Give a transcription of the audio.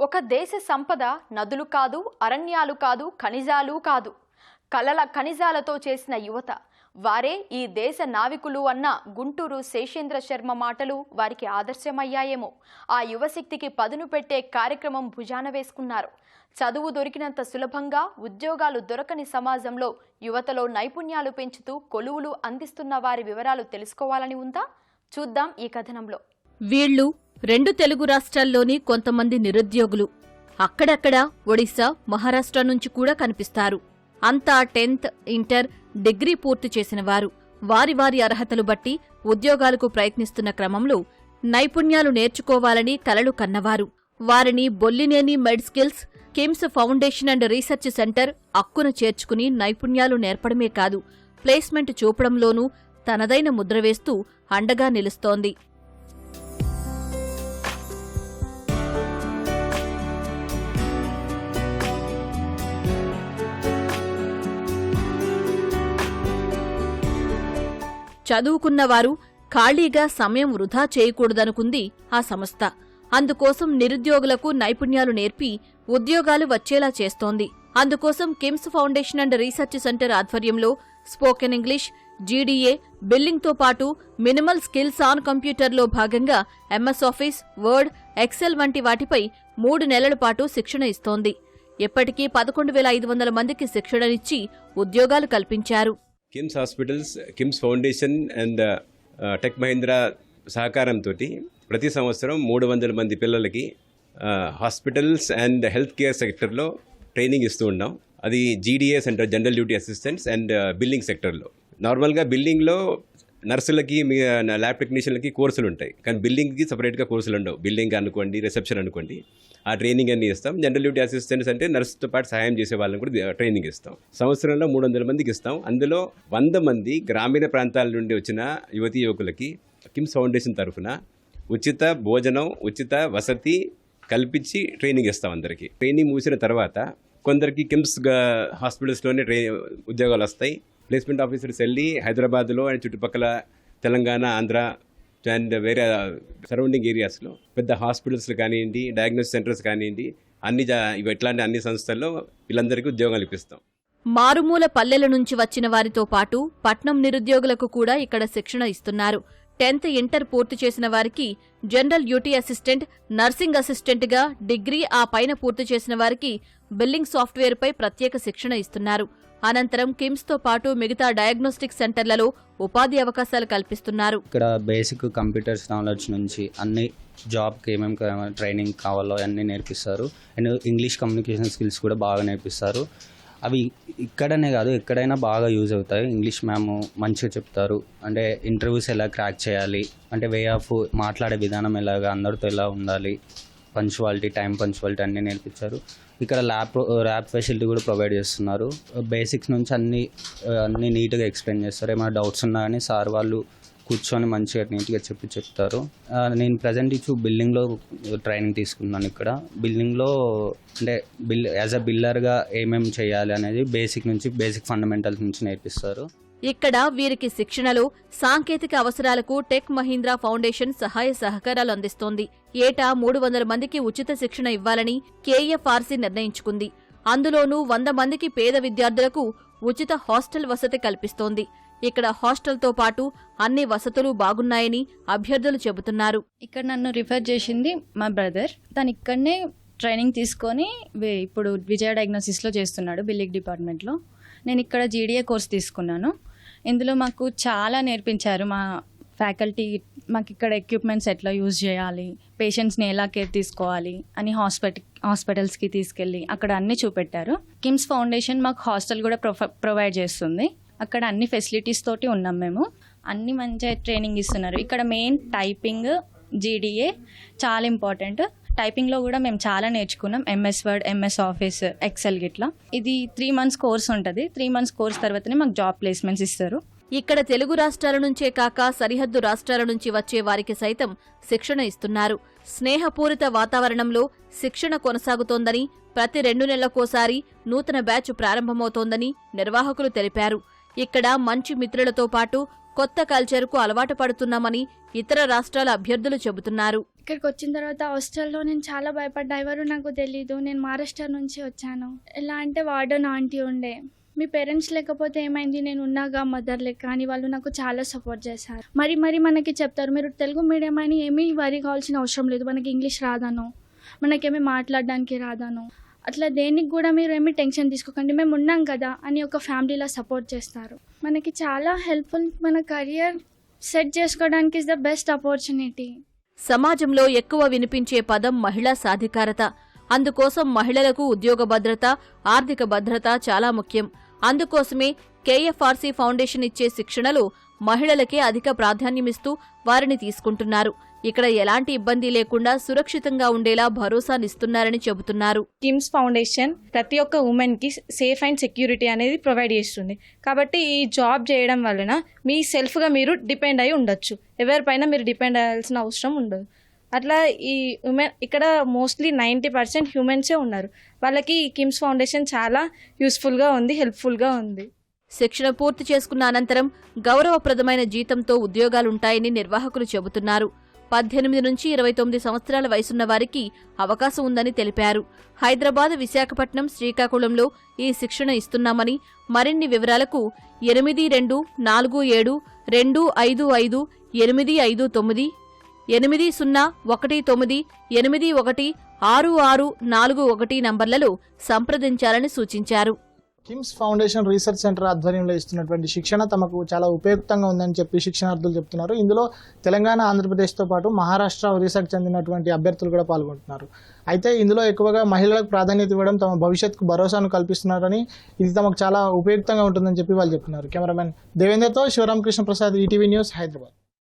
ఒక దేశ సంపద నదులు కాదు అరణ్యాలు కాదు ఖనిజాలు కాదు. కలల ఖనిజాలతో చేసిన యువత వారే ఈ దేశ నావికులు అన్న గుంటూరు శేషేంద్ర శర్మ మాటలు వారికి ఆదర్శమయ్యాయేమో. ఆ యువశక్తికి పదును పెట్టే కార్యక్రమం భుజాన వేసుకున్నారు. చదువు దొరికినంత సులభంగా ఉద్యోగాలు దొరకని సమాజంలో యువతలో నైపుణ్యాలు పెంచుతూ కొలువులు అందిస్తున్న వారి వివరాలు తెలుసుకోవాలని ఉందా? చూద్దాం ఈ కథనంలో. వీళ్ళు రెండు తెలుగు రాష్ట్రాల్లోని కొంతమంది నిరుద్యోగులు అక్కడక్కడ ఒడిశా మహారాష్ట్ర నుంచి కూడా కనిపిస్తారు. అంతా టెన్త్ ఇంటర్ డిగ్రీ పూర్తి చేసిన వారు. వారి వారి అర్హతలు బట్టి ఉద్యోగాలకు ప్రయత్నిస్తున్న క్రమంలో నైపుణ్యాలు నేర్చుకోవాలని కలలు కన్నవారు. వారిని Bollineni Med Skills KIMS Foundation and Research Centre అక్కున చేర్చుకుని నైపుణ్యాలు నేర్పడమే కాదు ప్లేస్మెంట్ చూపడంలోనూ తనదైన ముద్రవేస్తూ అండగా నిలుస్తోంది. చదువుకున్నవారు ఖాళీగా సమయం వృధా చేయకూడదనుకుంది ఆ సంస్థ. అందుకోసం నిరుద్యోగులకు నైపుణ్యాలు నేర్పి ఉద్యోగాలు వచ్చేలా చేస్తోంది. అందుకోసం KIMS Foundation and Research Centre ఆధ్వర్యంలో స్పోకెన్ ఇంగ్లీష్ జీడీఏ బిల్లింగ్తో పాటు మినిమల్ స్కిల్స్ ఆన్ కంప్యూటర్లో భాగంగా ఎంఎస్ ఆఫీస్ వర్డ్ ఎక్సెల్ వంటి వాటిపై మూడు నెలల పాటు శిక్షణ ఇస్తోంది. ఇప్పటికీ పదకొండు వేల ఐదు వందల మందికి శిక్షణనిచ్చి ఉద్యోగాలు కల్పించారు. KIMS Hospitals KIMS Foundation and uh, Tech Mahindra సహకారంతో ప్రతి సంవత్సరం మూడు వందల మంది పిల్లలకి uh, hospitals and health care సెక్టర్లో ట్రైనింగ్ ఇస్తూ ఉన్నాం. అది GDA centre general duty assistants and building సెక్టర్లో నార్మల్గా బిల్డింగ్లో నర్సులకి మీ ల్యాబ్ టెక్నీషియన్లకి కోర్సులు ఉంటాయి కానీ బిల్డింగ్కి సపరేట్గా కోర్సులు ఉండవు బిల్డింగ్ అనుకోండి రిసెప్షన్ అనుకోండి ఆ ట్రైనింగ్ అన్ని ఇస్తాం. జనరల్ డ్యూటీ అసిస్టెంట్స్ అంటే నర్సుతో పాటు సహాయం చేసే వాళ్ళని కూడా ట్రైనింగ్ ఇస్తాం. సంవత్సరంలో మూడు వందల మందికి ఇస్తాం. అందులో వంద మంది గ్రామీణ ప్రాంతాల నుండి వచ్చిన యువతీ యువకులకి కిమ్స్ ఫౌండేషన్ తరఫున ఉచిత భోజనం ఉచిత వసతి కల్పించి ట్రైనింగ్ ఇస్తాం అందరికీ. ట్రైనింగ్ ముగిసిన తర్వాత కొందరికి కిమ్స్ హాస్పిటల్స్లోనే ట్రై ఉద్యోగాలు వస్తాయి. ప్లేస్మెంట్ ఆఫీసర్స్ వెళ్ళి హైదరాబాద్లో అండ్ చుట్టుపక్కల తెలంగాణ ఆంధ్ర అండ్ వేరే సరౌండింగ్ ఏరియాస్లో పెద్ద హాస్పిటల్స్ కానివ్వండి డయాగ్నోస్ సెంటర్స్ కానివ్వండి అన్ని ఇవి అన్ని సంస్థల్లో వీళ్ళందరికీ ఉద్యోగాలు ఇప్పిస్తాం. మారుమూల పల్లెల నుంచి వచ్చిన వారితో పాటు పట్నం నిరుద్యోగులకు కూడా ఇక్కడ శిక్షణ ఇస్తున్నారు. టెన్త్ ఇంటర్ పూర్తి చేసిన వారికి జనరల్ డ్యూటీ అసిస్టెంట్ నర్సింగ్ అసిస్టెంట్గా డిగ్రీ ఆ పైన పూర్తి చేసిన వారికి బిల్లింగ్ సాఫ్ట్వేర్పై ప్రత్యేక శిక్షణ ఇస్తున్నారు. అనంతరం కిమ్స్తో పాటు మిగతా డయాగ్నోస్టిక్ సెంటర్లలో ఉపాధి అవకాశాలు కల్పిస్తున్నారు. ఇక్కడ బేసిక్ కంప్యూటర్స్ నాలెడ్జ్ నుంచి అన్ని జాబ్కి ఏమేమి ట్రైనింగ్ కావాలో అన్నీ నేర్పిస్తారు. అండ్ ఇంగ్లీష్ కమ్యూనికేషన్ స్కిల్స్ కూడా బాగా నేర్పిస్తారు. అవి ఇక్కడనే కాదు ఎక్కడైనా బాగా యూజ్ అవుతాయి. ఇంగ్లీష్ మ్యామ్ మంచిగా చెప్తారు. అంటే ఇంటర్వ్యూస్ ఎలా క్రాక్ చేయాలి? అంటే వే ఆఫ్ మాట్లాడే విధానం ఎలాగా? అందరితో ఎలా ఉండాలి? పంచువాలిటీ టైం పంచువాలిటీ అన్నీ నేర్పించారు. ఇక్కడ ల్యాబ్ ల్యాబ్ ఫెసిలిటీ కూడా ప్రొవైడ్ చేస్తున్నారు. బేసిక్స్ నుంచి అన్ని అన్నీ అన్ని నీట్గా ఎక్స్ప్లెయిన్ చేస్తారు. ఏమైనా డౌట్స్ ఉన్నా కానీ సార్ వాళ్ళు కూర్చొని మంచిగా నీట్గా చెప్పి చెప్తారు. నేను ప్రజెంట్ ఇచ్చు బిల్డింగ్లో ట్రైనింగ్ తీసుకున్నాను ఇక్కడ. బిల్డింగ్లో అంటే బిల్ యాజ్ అ బిల్లర్గా ఏమేమి చేయాలి అనేది బేసిక్ నుంచి బేసిక్ ఫండమెంటల్స్ నుంచి నేర్పిస్తారు. ఇక్కడ వీరికి శిక్షణలో సాంకేతిక అవసరాలకు టెక్ మహీంద్రా ఫౌండేషన్ సహాయ సహకారాలు అందిస్తోంది. ఏటా మూడు వందల మందికి ఉచిత శిక్షణ ఇవ్వాలని కేఎఫ్ఆర్సీ నిర్ణయించుకుంది. అందులోనూ వంద మందికి పేద విద్యార్థులకు ఉచిత హాస్టల్ వసతి కల్పిస్తోంది. ఇక్కడ హాస్టల్తో పాటు అన్ని వసతులు బాగున్నాయని అభ్యర్థులు చెబుతున్నారు. ఇక్కడ నన్ను రిఫర్ చేసింది మా బ్రదర్. తను ఇక్కడనే ట్రైనింగ్ తీసుకొని ఇప్పుడు విజయ డయాగ్నోసిస్లో చేస్తున్నాడు బిల్లింగ్ డిపార్ట్మెంట్లో. నేను ఇక్కడ జీడీఏ కోర్స్ తీసుకున్నాను. ఇందులో మాకు చాలా నేర్పించారు. మా ఫ్యాకల్టీ మాకు ఇక్కడ ఎక్విప్మెంట్స్ ఎట్లా యూజ్ చేయాలి పేషెంట్స్ని ఎలా కేర్ తీసుకోవాలి అని హాస్పిటల్ హాస్పిటల్స్కి తీసుకెళ్ళి అక్కడ అన్ని చూపెట్టారు. కిమ్స్ ఫౌండేషన్ మాకు హాస్టల్ కూడా ప్రొఫ ప్రొవైడ్ చేస్తుంది. అక్కడ అన్ని ఫెసిలిటీస్ తోటి ఉన్నాం మేము. అన్ని మంచిగా ట్రైనింగ్ ఇస్తున్నారు. ఇక్కడ మెయిన్ టైపింగ్ జీడీఏ చాలా ఇంపార్టెంట్. టైపింగ్లో కూడా మేము చాలా నేర్చుకున్నాం. MS Word MS Office Excel గిట్లా. ఇది త్రీ మంత్స్ కోర్స్ ఉంటుంది. త్రీ మంత్స్ కోర్స్ తర్వాతనే మాకు జాబ్ ప్లేస్మెంట్స్ ఇస్తారు. ఇక్కడ తెలుగు రాష్ట్రాల నుంచే కాక సరిహద్దు రాష్ట్రాల నుంచి వచ్చే వారికి సైతం శిక్షణ ఇస్తున్నారు. స్నేహపూరిత వాతావరణంలో శిక్షణ కొనసాగుతోందని ప్రతి రెండు నెలలకోసారి నూతన బ్యాచ్ ప్రారంభమవుతోందని నిర్వాహకులు తెలిపారు. ఇక్కడ మంచి మిత్రులతో పాటు కొత్త కల్చర్కు అలవాటు పడుతున్నామని ఇతర రాష్ట్రాల అభ్యర్థులు చెబుతున్నారు. ఇక్కడికి వచ్చిన తర్వాత హాస్టల్లో నేను చాలా భయపడ్డా. ఎవరు నాకు తెలీదు. నేను మహారాష్ట్ర నుంచి వచ్చాను. ఎలా అంటే వార్డన్ ఆంటీ ఉండే. మీ పేరెంట్స్ లేకపోతే ఏమైంది? నేను ఉన్నాగా మదర్ లెక్క అని వాళ్ళు నాకు చాలా సపోర్ట్ చేశారు. మరి మరి మనకి చెప్తారు మీరు తెలుగు మీడియం అని ఏమీ వరి కావాల్సిన అవసరం లేదు. మనకి ఇంగ్లీష్ రాదాను. మనకేమీ మాట్లాడడానికి రాదాను. అట్లా దేనికి కూడా మీరు ఏమీ టెన్షన్ తీసుకోకండి. మేము ఉన్నాం కదా అని ఒక ఫ్యామిలీలో సపోర్ట్ చేస్తారు. మనకి చాలా హెల్ప్ఫుల్ మన కెరియర్ సెట్ చేసుకోవడానికి ఇస్ ద బెస్ట్ ఆపర్చునిటీ. సమాజంలో ఎక్కువ వినిపించే పదం మహిళా సాధికారత. అందుకోసం మహిళలకు ఉద్యోగ భద్రత ఆర్థిక భద్రత చాలా ముఖ్యం. అందుకోసమే కేఎఫ్ఆర్సీ ఫౌండేషన్ ఇచ్చే శిక్షణలు మహిళలకే అధిక ప్రాధాన్యమిస్తూ వారిని తీసుకుంటున్నారు. ఇక్కడ ఎలాంటి ఇబ్బంది లేకుండా సురక్షితంగా ఉండేలా భరోసానిస్తున్నారని చెబుతున్నారు. కిమ్స్ ఫౌండేషన్ ప్రతి ఒక్క ఉమెన్కి సేఫ్ అండ్ సెక్యూరిటీ అనేది ప్రొవైడ్ చేస్తుంది. కాబట్టి ఈ జాబ్ చేయడం వలన మీ సెల్ఫ్గా మీరు డిపెండ్ అయి ఉండొచ్చు. ఎవరిపైన మీరు డిపెండ్ అయ్యాల్సిన అవసరం ఉండదు. అట్లా ఈ ఉమెన్ ఇక్కడ మోస్ట్లీ నైంటీ పర్సెంట్ హ్యూమెన్సే ఉన్నారు. వాళ్ళకి ఈ కిమ్స్ ఫౌండేషన్ చాలా యూస్ఫుల్గా ఉంది హెల్ప్ఫుల్గా ఉంది. శిక్షణ పూర్తి చేసుకున్న అనంతరం గౌరవప్రదమైన జీతంతో ఉద్యోగాలుంటాయని నిర్వాహకులు చెబుతున్నారు. పద్దెనిమిది నుంచి ఇరవై తొమ్మిది సంవత్సరాల వయసున్న వారికి అవకాశం ఉందని తెలిపారు. హైదరాబాద్ విశాఖపట్నం శ్రీకాకుళంలో ఈ శిక్షణ ఇస్తున్నామని మరిన్ని వివరాలకు ఎనిమిది రెండు నాలుగు ఏడు రెండు ఐదు ఐదు ఎనిమిది ఐదు తొమ్మిది ఎనిమిది సున్నా ఒకటి తొమ్మిది ఎనిమిది ఒకటి ఆరు ఆరు నాలుగు ఒకటి నంబర్లలో సంప్రదించాలని సూచించారు. కిమ్స్ ఫౌండేషన్ రీసెర్చ్ సెంటర్ ఆధ్వర్యంలో ఇస్తున్నటువంటి శిక్షణ తమకు చాలా ఉపయుక్తంగా ఉందని చెప్పి శిక్షణార్థులు చెప్తున్నారు. ఇందులో తెలంగాణ ఆంధ్రప్రదేశ్తో పాటు మహారాష్ట్ర ఒరిస్సాకు చెందినటువంటి అభ్యర్థులు కూడా పాల్గొంటున్నారు. అయితే ఇందులో ఎక్కువగా మహిళలకు ప్రాధాన్యత ఇవ్వడం తమ భవిష్యత్తుకు భరోసాను కల్పిస్తున్నారని ఇది తమకు చాలా ఉపయుక్తంగా ఉంటుందని చెప్పి వాళ్ళు చెప్తున్నారు. కెమెరామెన్ దేవేంద్రతో శివరామకృష్ణ ప్రసాద్ ఈటీవీ న్యూస్ హైదరాబాద్.